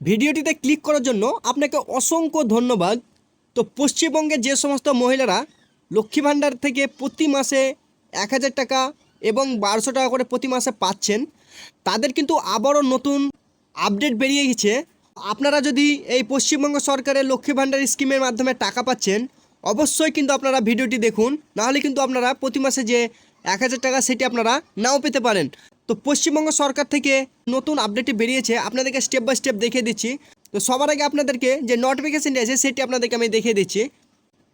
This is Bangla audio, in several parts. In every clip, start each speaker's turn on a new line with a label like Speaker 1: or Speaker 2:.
Speaker 1: ভিডিওটিতে ক্লিক করার জন্য আপনাকে অসংখ্য ধন্যবাদ। তো পশ্চিমবঙ্গে যে সমস্ত মহিলারা লক্ষ্মী ভাণ্ডার থেকে প্রতি মাসে এক হাজার টাকা এবং বারোশো টাকা করে প্রতি মাসে পাচ্ছেন, তাদের কিন্তু আবারও নতুন আপডেট বেরিয়ে গেছে। আপনারা যদি এই পশ্চিমবঙ্গ সরকারের লক্ষ্মী ভাণ্ডার স্কিমের মাধ্যমে টাকা পাচ্ছেন, অবশ্যই কিন্তু আপনারা ভিডিওটি দেখুন, নাহলে কিন্তু আপনারা প্রতি মাসে যে এক হাজার টাকা সেটি আপনারা নাও পেতে পারেন। তো পশ্চিমবঙ্গ সরকার থেকে নতুন আপডেটটি বেরিয়েছে, আপনাদেরকে স্টেপ বাই স্টেপ দেখিয়ে দিচ্ছি। তো সবার আগে আপনাদেরকে যে নোটিফিকেশানটি আছে সেটি আপনাদেরকে আমি দেখিয়ে দিচ্ছি।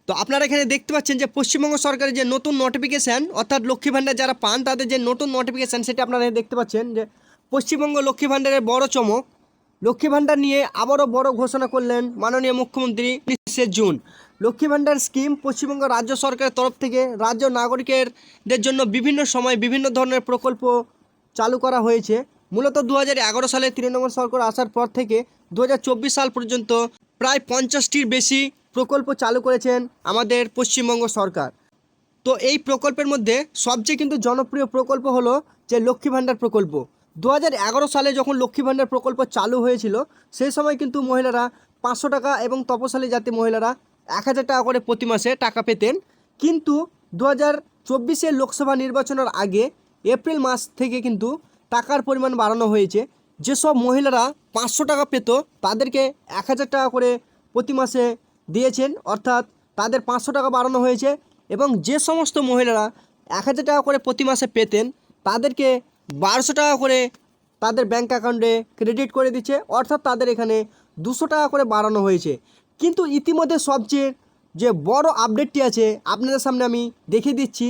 Speaker 1: তো আপনারা এখানে দেখতে পাচ্ছেন যে পশ্চিমবঙ্গ সরকারের যে নতুন নোটিফিকেশান অর্থাৎ লক্ষ্মী ভাণ্ডার যারা পান, তাদের যে নতুন নোটিফিকেশান সেটি আপনারা দেখতে পাচ্ছেন যে পশ্চিমবঙ্গ লক্ষ্মী ভাণ্ডারের বড় চমক। লক্ষ্মী ভাণ্ডার নিয়ে আবারও বড় ঘোষণা করলেন মাননীয় মুখ্যমন্ত্রী উনিশে জুন। লক্ষ্মী ভাণ্ডার স্কিম পশ্চিমবঙ্গ রাজ্য সরকারের তরফ থেকে রাজ্য নাগরিকদের জন্য বিভিন্ন সময় বিভিন্ন ধরনের প্রকল্প চালু করা হয়েছে। মূলত দু হাজার এগারো সালে তৃণমূল সরকার আসার পর থেকে দু হাজার চব্বিশ সাল পর্যন্ত প্রায় পঞ্চাশটির বেশি প্রকল্প চালু করেছেন আমাদের পশ্চিমবঙ্গ সরকার। তো এই প্রকল্পের মধ্যে সবচেয়ে কিন্তু জনপ্রিয় প্রকল্প হলো যে লক্ষ্মী ভাণ্ডার প্রকল্প। দু হাজার এগারো সালে যখন লক্ষ্মী ভাণ্ডার প্রকল্প চালু হয়েছিল, সেই সময় কিন্তু মহিলারা পাঁচশো টাকা এবং তপশালী জাতি মহিলারা এক হাজার টাকা করে প্রতি মাসে টাকা পেতেন। কিন্তু দু হাজার লোকসভা নির্বাচনের আগে এপ্রিল মাস থেকে কিন্তু টাকার পরিমাণ বাড়ানো হয়েছে। যেসব মহিলারা পাঁচশো টাকা পেত, তাদেরকে এক হাজার টাকা করে প্রতি মাসে দিয়েছেন। অর্থাৎ তাদের পাঁচশো টাকা বাড়ানো হয়েছে এবং যে সমস্ত মহিলারা এক হাজার টাকা করে প্রতি মাসে পেতেন, তাদেরকে বারোশো টাকা করে তাদের ব্যাঙ্ক অ্যাকাউন্টে ক্রেডিট করে দিচ্ছে। অর্থাৎ তাদের এখানে দুশো টাকা করে বাড়ানো হয়েছে। কিন্তু ইতিমধ্যে সবচেয়ে যে বড় আপডেটটি আছে, আপনাদের সামনে আমি দেখিয়ে দিচ্ছি।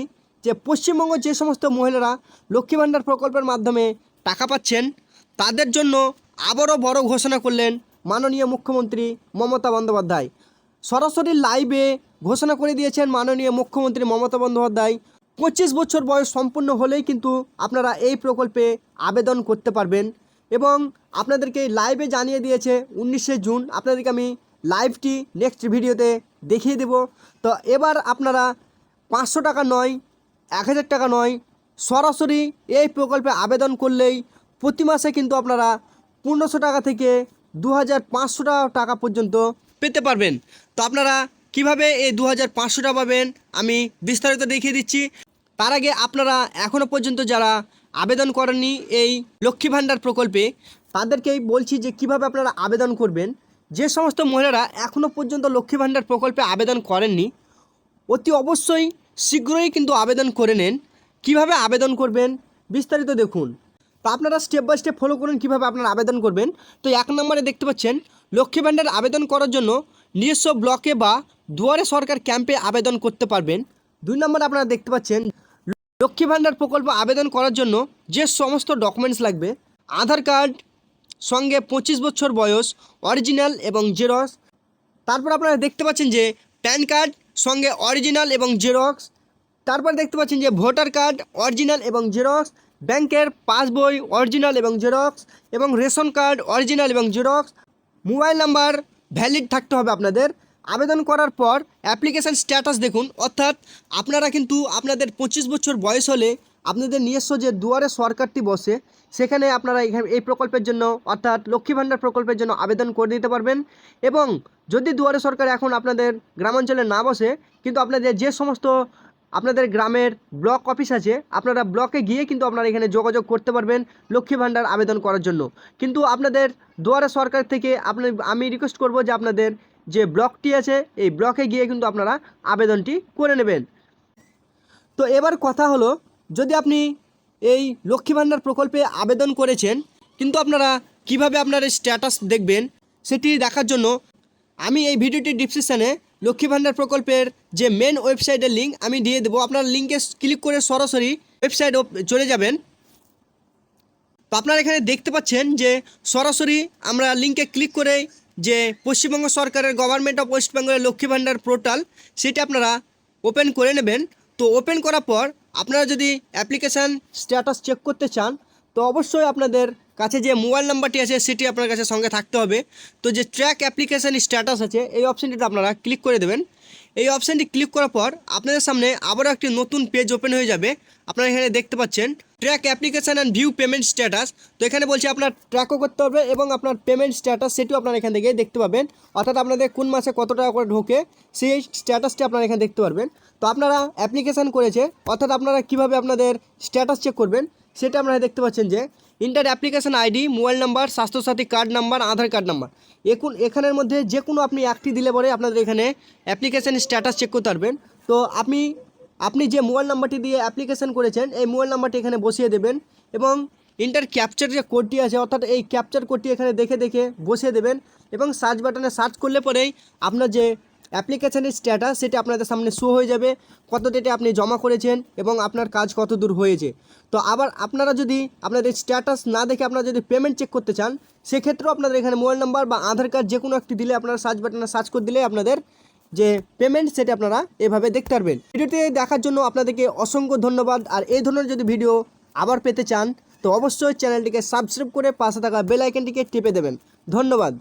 Speaker 1: যে পশ্চিমবঙ্গ যে সমস্ত মহিলারা লক্ষ্মী ভাণ্ডার প্রকল্পের মাধ্যমে টাকা পাচ্ছেন, তাদের জন্য আবারও বড় ঘোষণা করলেন মাননীয় মুখ্যমন্ত্রী মমতা বন্দ্যোপাধ্যায়। সরাসরি লাইভে ঘোষণা করে দিয়েছেন মাননীয় মুখ্যমন্ত্রী মমতা বন্দ্যোপাধ্যায়। পঁচিশ বছর বয়স সম্পূর্ণ হলেই কিন্তু আপনারা এই প্রকল্পে আবেদন করতে পারবেন এবং আপনাদেরকে লাইভে জানিয়ে দিয়েছে উনিশে জুন। আপনাদেরকে আমি লাইভটি নেক্সট ভিডিওতে দেখিয়ে দেব। তো এবার আপনারা পাঁচশো টাকা নয় এক হাজার টাকা নয়। সরাসরি এই প্রকল্পে আবেদন করলেই প্রতি মাসে কিন্তু আপনারা পনেরোশো টাকা থেকে দু হাজার পাঁচশো টাকা পর্যন্ত পেতে পারবেন। তো আপনারা কীভাবে এই দু হাজার পাঁচশো টাকা পাবেন আমি বিস্তারিত দেখিয়ে দিচ্ছি। তার আগে আপনারা এখনও পর্যন্ত যারা আবেদন করেননি এই লক্ষ্মী ভাণ্ডার প্রকল্পে, তাদেরকেই বলছি যে কীভাবে আপনারা আবেদন করবেন। যে সমস্ত মহিলারা এখনও পর্যন্ত লক্ষ্মী ভাণ্ডার প্রকল্পে আবেদন করেননি, অতি অবশ্যই শীঘ্রই কিন্তু আবেদন করে নেন। কীভাবে আবেদন করবেন? বিস্তারিত দেখুন। তো আপনারা স্টেপ বাই স্টেপ ফলো করুন কীভাবে আপনারা আবেদন করবেন। তো এক নম্বরে দেখতে পাচ্ছেন, লক্ষ্মী ভাণ্ডার আবেদন করার জন্য নিজস্ব ব্লকে বা দুয়ারে সরকার ক্যাম্পে আবেদন করতে পারবেন। দুই নম্বরে আপনারা দেখতে পাচ্ছেন, লক্ষ্মী ভাণ্ডার প্রকল্প আবেদন করার জন্য যে সমস্ত ডকুমেন্টস লাগবে, আধার কার্ড, সঙ্গে পঁচিশ বছর বয়স অরিজিনাল এবং জেরক্স তারপর আপনারা দেখতে পাচ্ছেন যে প্যান কার্ড সঙ্গে অরিজিনাল এবং জেরক্স। তারপর দেখতে পাচ্ছেন যে ভোটার কার্ড অরিজিনাল এবং জেরক্স, ব্যাংকের পাসবই অরিজিনাল এবং জেরক্স, এবং রেশন কার্ড অরিজিনাল এবং জেরক্স। মোবাইল নাম্বার ভ্যালিড থাকতে হবে আপনাদের। আবেদন করার পর অ্যাপ্লিকেশান স্ট্যাটাস দেখুন। অর্থাৎ আপনারা কিন্তু আপনাদের পঁচিশ বছর বয়স হলে আপনাদের নিজস্ব যে দুয়ারে সরকারটি বসে, সেখানে আপনারা এখানে, এই প্রকল্পের জন্য, অর্থাৎ লক্ষ্মী ভাণ্ডার প্রকল্পের জন্য আবেদন করে দিতে পারবেন। এবং যদি দুয়ারে সরকার এখন আপনাদের গ্রামাঞ্চলে না বসে, কিন্তু আপনাদের যে সমস্ত আপনাদের গ্রামের ব্লক অফিস আছে, আপনারা ব্লকে গিয়ে কিন্তু আপনারা এখানে যোগাযোগ করতে পারবেন লক্ষ্মী ভাণ্ডার আবেদন করার জন্য। কিন্তু আপনাদের দুয়ারে সরকার থেকে আপনি, আমি রিকোয়েস্ট করব যে আপনাদের যে ব্লকটি আছে, এই ব্লকে গিয়ে কিন্তু আপনারা আবেদনটি করে নেবেন। তো এবার কথা হলো যদি আপনি এই লক্ষ্মী ভাণ্ডার প্রকল্পে আবেদন করেছেন, কিন্তু আপনারা কীভাবে আপনার এই স্ট্যাটাস দেখবেন সেটি দেখার জন্য আমি এই ভিডিওটির ডিসক্রিপশানে লক্ষ্মী ভাণ্ডার প্রকল্পের যে মেন ওয়েবসাইটের লিঙ্ক আমি দিয়ে দেবো। আপনার লিঙ্কে ক্লিক করে সরাসরি ওয়েবসাইট চলে যাবেন। তো আপনারা এখানে দেখতে পাচ্ছেন যে সরাসরি আমরা লিঙ্কে ক্লিক করে যে পশ্চিমবঙ্গ সরকারের গভর্নমেন্ট অফ ওয়েস্ট বেঙ্গলের লক্ষ্মী ভাণ্ডার পোর্টাল সেটি আপনারা ওপেন করে নেবেন। তো ওপেন করার পর আপনারা যদি অ্যাপ্লিকেশান স্ট্যাটাস চেক করতে চান, তো অবশ্যই আপনাদের কাছে যে মোবাইল নাম্বারটি আছে, সেটি আপনার কাছে সঙ্গে থাকতে হবে। তো যে ট্র্যাক অ্যাপ্লিকেশান স্ট্যাটাস আছে, এই অপশানটিতে আপনারা ক্লিক করে দেবেন। এই অপশানটি ক্লিক করার পর আপনাদের সামনে আবারও একটি নতুন পেজ ওপেন হয়ে যাবে। আপনারা এখানে দেখতে পাচ্ছেন track application and view payment status তো এখানে বলছে আপনার ট্র্যাকও করতে হবে এবং আপনার পেমেন্ট স্ট্যাটাস সেটিও আপনারা এখান থেকে দেখতে পাবেন। অর্থাৎ আপনাদের কোন মাসে কত টাকা করে ঢোকে, সেই স্ট্যাটাসটি আপনারা এখানে দেখতে পারবেন। তো আপনারা অ্যাপ্লিকেশান করেছে, অর্থাৎ আপনারা কীভাবে আপনাদের স্ট্যাটাস চেক করবেন, সেটা আপনারা দেখতে পাচ্ছেন যে enter application ID mobile number Swasthyasathi card number Aadhaar card number এখন এখানের মধ্যে যে কোনো আপনি একটি দিলে পরে আপনাদের এখানে অ্যাপ্লিকেশন স্ট্যাটাস চেক করতে পারবেন। তো আপনি আপনি যে মোবাইল নাম্বারটি দিয়ে অ্যাপ্লিকেশন করেছেন, এই মোবাইল নাম্বারটি এখানে বসিয়ে দেবেন এবং ইন্টার ক্যাপচার যে কোডটি আছে, অর্থাৎ এই ক্যাপচার কোডটি এখানে দেখে দেখে বসিয়ে দেবেন এবং সার্চ বাটনে সার্চ করলে পরেই আপনার যে অ্যাপ্লিকেশানের স্ট্যাটাস সেটা আপনাদের সামনে শো হয়ে যাবে, কত ডেটে আপনি জমা করেছেন এবং আপনার কাজ কত দূর হয়েছে। তো আবার আপনারা যদি আপনাদের স্ট্যাটাস না দেখে আপনারা যদি পেমেন্ট চেক করতে চান, সেক্ষেত্রেও আপনাদের এখানে মোবাইল নাম্বার বা আধার কার্ড যে কোনো একটি দিলে আপনারা সার্চ বাটনে সার্চ করে দিলে আপনাদের যে পেমেন্ট সেটা আপনারা এভাবে দেখতে পারবেন। ভিডিওটি দেখার জন্য আপনাদেরকে অসংখ্য ধন্যবাদ। আর এই ধরনের যদি ভিডিও আবার পেতে চান, তো অবশ্যই চ্যানেলটিকে সাবস্ক্রাইব করে পাশে থাকা বেল আইকনটিকে টিপে দেবেন। ধন্যবাদ।